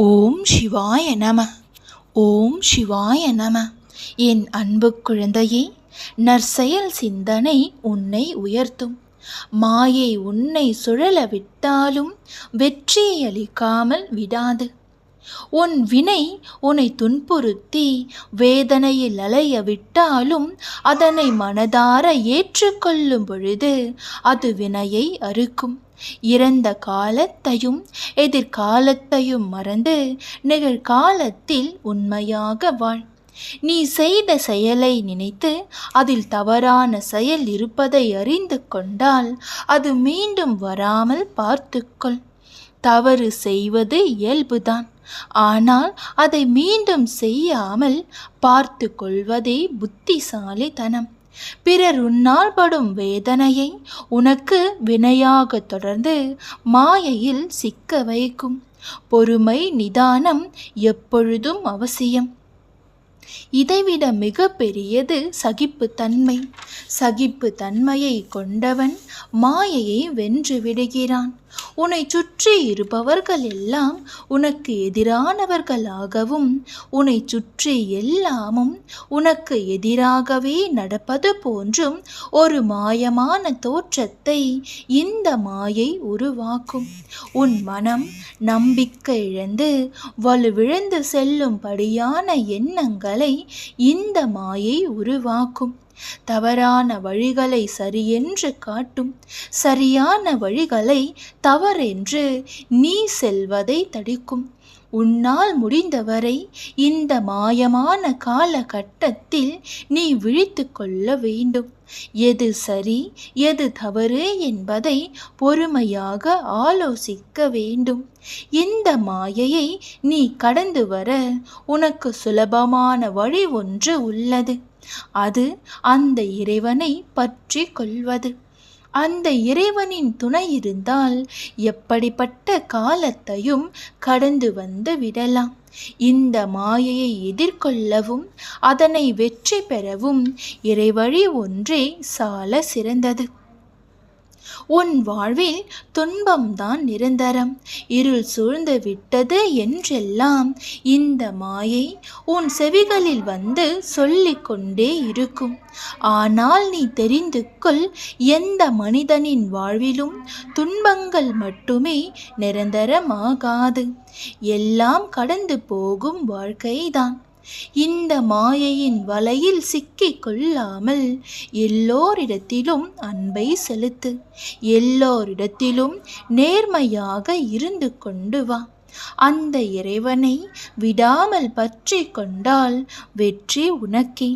ஓம் சிவாய நம. ஓம் சிவாய நம. என் அன்பு குழந்தையே நற்செயல் சிந்தனை உன்னை உயர்த்தும். மாயை உன்னை சுழல விட்டாலும் வெற்றியளிக்காமல் விடாது. உன் வினை உன்னை துன்புறுத்தி வேதனையில் அலைய விட்டாலும் அதனை மனதார ஏற்றுக்கொள்ளும் பொழுது அது வினையை அறுக்கும். இறந்த காலத்தையும் எதிர்காலத்தையும் மறந்து நிகழ்காலத்தில் உண்மையாக வாழ். நீ செய்த செயலை நினைத்து அதில் தவறான செயல் இருப்பதை அறிந்து கொண்டால் அது மீண்டும் வராமல் பார்த்துக்கொள். தவறு செய்வது இயல்புதான். ஆனால் அதை மீண்டும் செய்யாமல் பார்த்து கொள்வதே புத்திசாலித்தனம். பிறர் உன்னால் படும் வேதனையை உனக்கு வினையாக தொடர்ந்து மாயையில் சிக்க வைக்கும். பொறுமை நிதானம் எப்பொழுதும் அவசியம். இதைவிட மிக பெரியது சகிப்புத்தன்மை. சகிப்புத்தன்மையை கொண்டவன் மாயையை வென்று விடுகிறான். உன்னை சுற்றி இருப்பவர்கள் எல்லாம் உனக்கு எதிரானவர்களாகவும் உன்னை சுற்றி எல்லாமும் உனக்கு எதிராகவே நடப்பது போன்றும் ஒரு மாயமான தோற்றத்தை இந்த மாயை உருவாக்கும். உன் மனம் நம்பிக்கை இழந்து வலுவிழந்து செல்லும்படியான எண்ணங்களை இந்த மாயை உருவாக்கும். தவறான வழிகளை சரியென்று காட்டும் சரியான வழிகளை தவறென்று நீ செல்வதை தடுக்கும். உன்னால் முடிந்தவரை இந்த மாயமான காலகட்டத்தில் நீ விழித்து கொள்ள வேண்டும். எது சரி எது தவறு என்பதை பொறுமையாக ஆலோசிக்க வேண்டும். இந்த மாயையை நீ கடந்து வர உனக்கு சுலபமான வழி ஒன்று உள்ளது. அது அந்த இறைவனை பற்றி கொள்வது. அந்த இறைவனின் துணை இருந்தால் எப்படிப்பட்ட காலத்தையும் கடந்து வந்து விடலாம். இந்த மாயையை எதிர்கொள்ளவும் அதனை வெற்றி பெறவும் இறைவழி ஒன்றே சால சிறந்தது. உன் வாழ்வில் துன்பம்தான் நிரந்தரம். இருள் சூழ்ந்து விட்டது என்றெல்லாம் இந்த மாயை உன் செவிகளில் வந்து சொல்லிக்கொண்டே இருக்கும். ஆனால் நீ தெரிந்து கொள் எந்த மனிதனின் வாழ்விலும் துன்பங்கள் மட்டுமே நிரந்தரமாகாது. எல்லாம் கடந்து போகும் வாழ்க்கைதான். இந்த மாயையின் வலையில் சிக்கிக் கொள்ளாமல் எல்லோரிடத்திலும் அன்பை செலுத்து எல்லோரிடத்திலும் நேர்மையாக இருந்து கொண்டு வா. அந்த இறைவனை விடாமல் பற்றி கொண்டால் வெற்றி உனக்கே.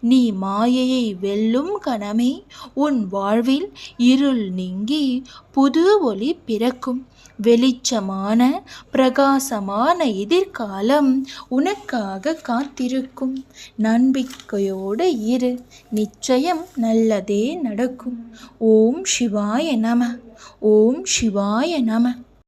நீ மாயையை வெல்லும் கணமே உன் வாழ்வில் இருள் நீங்கி புது ஒளி பிறக்கும். வெளிச்சமான பிரகாசமான எதிர்காலம் உனக்காக காத்திருக்கும். நம்பிக்கையோடு இரு நிச்சயம் நல்லதே நடக்கும். ஓம் சிவாய நம ஓம் சிவாய நம.